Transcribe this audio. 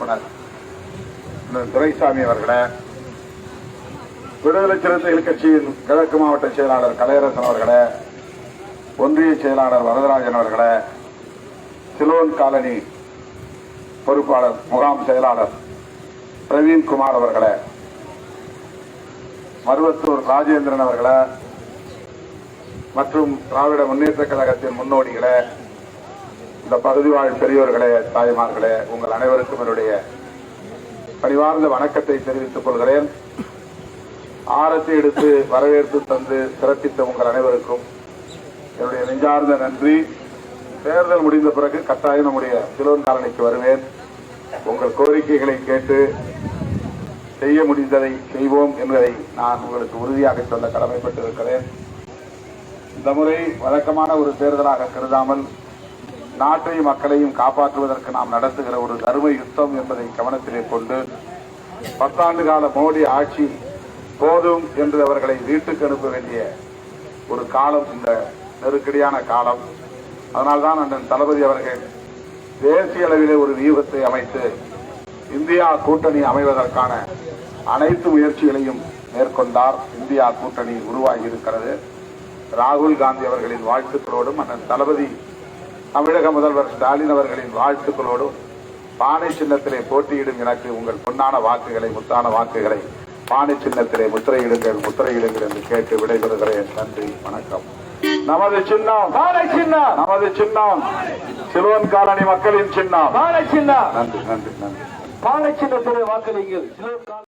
உறுப்பினர் துரைசாமி அவர்களை விடுதலை சிறுத்தைகள் கட்சியின் கிழக்கு மாவட்ட செயலாளர் கலையரசன் அவர்களை ஒன்றிய செயலாளர் வரதராஜன் அவர்களை சிலோன் காலனி பொறுப்பாளர் முகாம் செயலாளர் பிரவீன்குமார் அவர்களை மருவத்தூர் ராஜேந்திரன் அவர்களை மற்றும் திராவிட முன்னேற்ற கழகத்தின் முன்னோடிகளை இந்த பகுதி வாழ் பெரியோர்களே தாய்மார்களே உங்கள் அனைவருக்கும் என்னுடைய பணிவார்ந்த வணக்கத்தை தெரிவித்துக் கொள்கிறேன். ஆரத்தை எடுத்து வரவேற்பு தந்து சிறப்பித்த உங்கள் அனைவருக்கும் என்னுடைய நெஞ்சார்ந்த நன்றி. தேர்தல் முடிந்த பிறகு கட்டாயம் நம்முடைய சிலோன் வருவேன். உங்கள் கோரிக்கைகளை கேட்டு செய்ய முடிந்ததை செய்வோம் என்பதை நான் உங்களுக்கு உறுதியாக சொல்ல கடமைப்பட்டிருக்கிறேன். இந்த முறை வழக்கமான ஒரு தேர்தலாக கருதாமல் நாட்டையும் மக்களையும் காப்பாற்றுவதற்கு நாம் நடத்துகிற ஒரு தர்ம யுத்தம் என்பதை கவனத்திலே கொண்டு பத்தாண்டு கால மோடி ஆட்சி போதும் என்று அவர்களை வீட்டுக்கு அனுப்ப வேண்டிய ஒரு காலம் இந்த நெருக்கடியான காலம். அதனால்தான் அண்ணன் தளபதி அவர்கள் தேசிய அளவிலே ஒரு வியூகத்தை அமைத்து இந்தியா கூட்டணி அமைவதற்கான அனைத்து முயற்சிகளையும் மேற்கொண்டார். இந்தியா கூட்டணி உருவாகி இருக்கிறது. ராகுல் காந்தி அவர்களின் வாழ்த்துக்களோடும் அண்ணன் தளபதி தமிழக முதல்வர் ஸ்டாலின் அவர்களின் வாழ்த்துக்களோடும் பானை சின்னத்திலே போட்டியிடும் எனக்கு உங்கள் பொன்னான வாக்குகளை முத்தான வாக்குகளை பானை சின்னத்திலே முத்திரையிடுங்கள் முத்திரையிடுங்கள் என்று கேட்டு விடைபெறுகிறேன். நன்றி வணக்கம். நமது சின்னம் பாலை சின்னம். நமது சின்னம் சிறுவன் காலனி மக்களின் சின்னம். பாலை சின்னம். நன்றி நன்றி நன்றி. பாலை சின்னத்திலே வாக்களிங்கள்